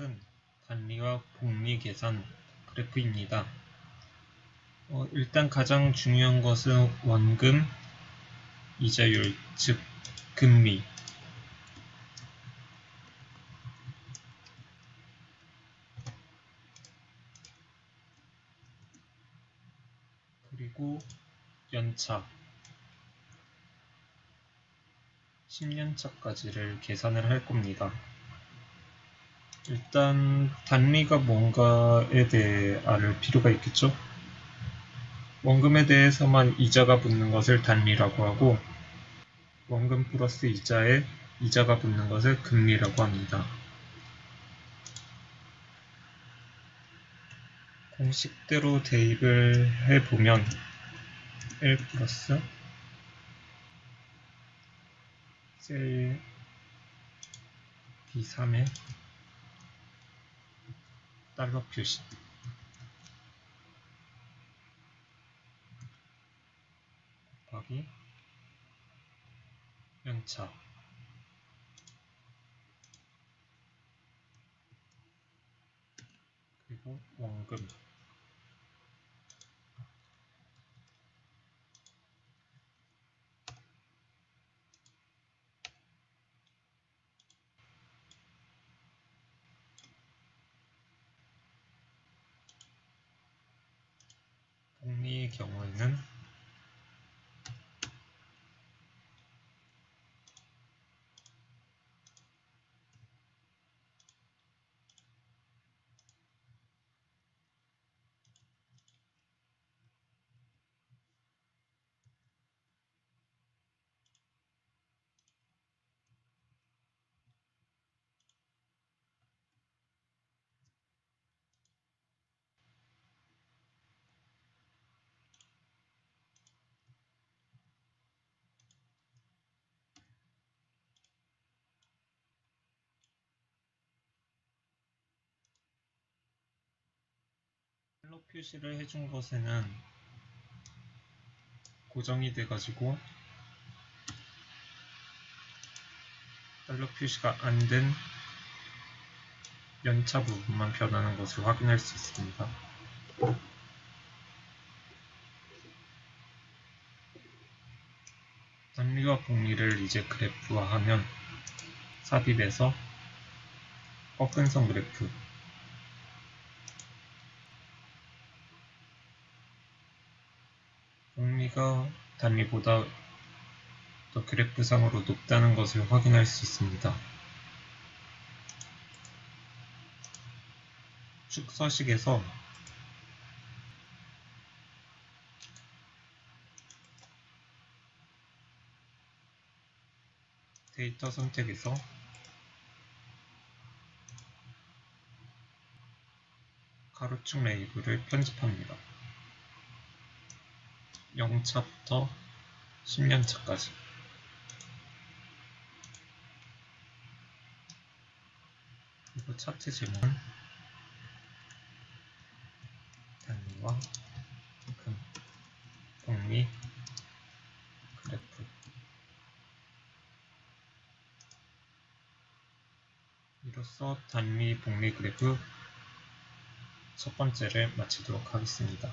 차트는 단리와 복리 계산 그래프입니다. 어, 일단 가장 중요한 것은 원금, 이자율, 즉 금리. 그리고 연차, 10년차까지를 계산을 할 겁니다. 일단 단리가 뭔가에 대해 알 필요가 있겠죠? 원금에 대해서만 이자가 붙는 것을 단리라고 하고 원금 플러스 이자에 이자가 붙는 것을 금리라고 합니다. 공식대로 대입을 해보면 1 플러스 셀 B3에 달러 표시. 곱하기 연차. 그리고 원금 복리의 경우에는 달러 표시를 해준 것에는 고정이 돼가지고 달러 표시가 안 된 연차 부분만 변하는 것을 확인할 수 있습니다. 단리와 복리를 이제 그래프화하면 삽입에서 꺾은선 그래프 복리가 단리보다 더 그래프상으로 높다는 것을 확인할 수 있습니다. 축서식에서 데이터 선택에서 가로축 레이블을 편집합니다. 0차부터 10년차까지 그리고 차트 제목은 단위와 금, 복리, 그래프 이로써 단위 복리 그래프 첫 번째를 마치도록 하겠습니다.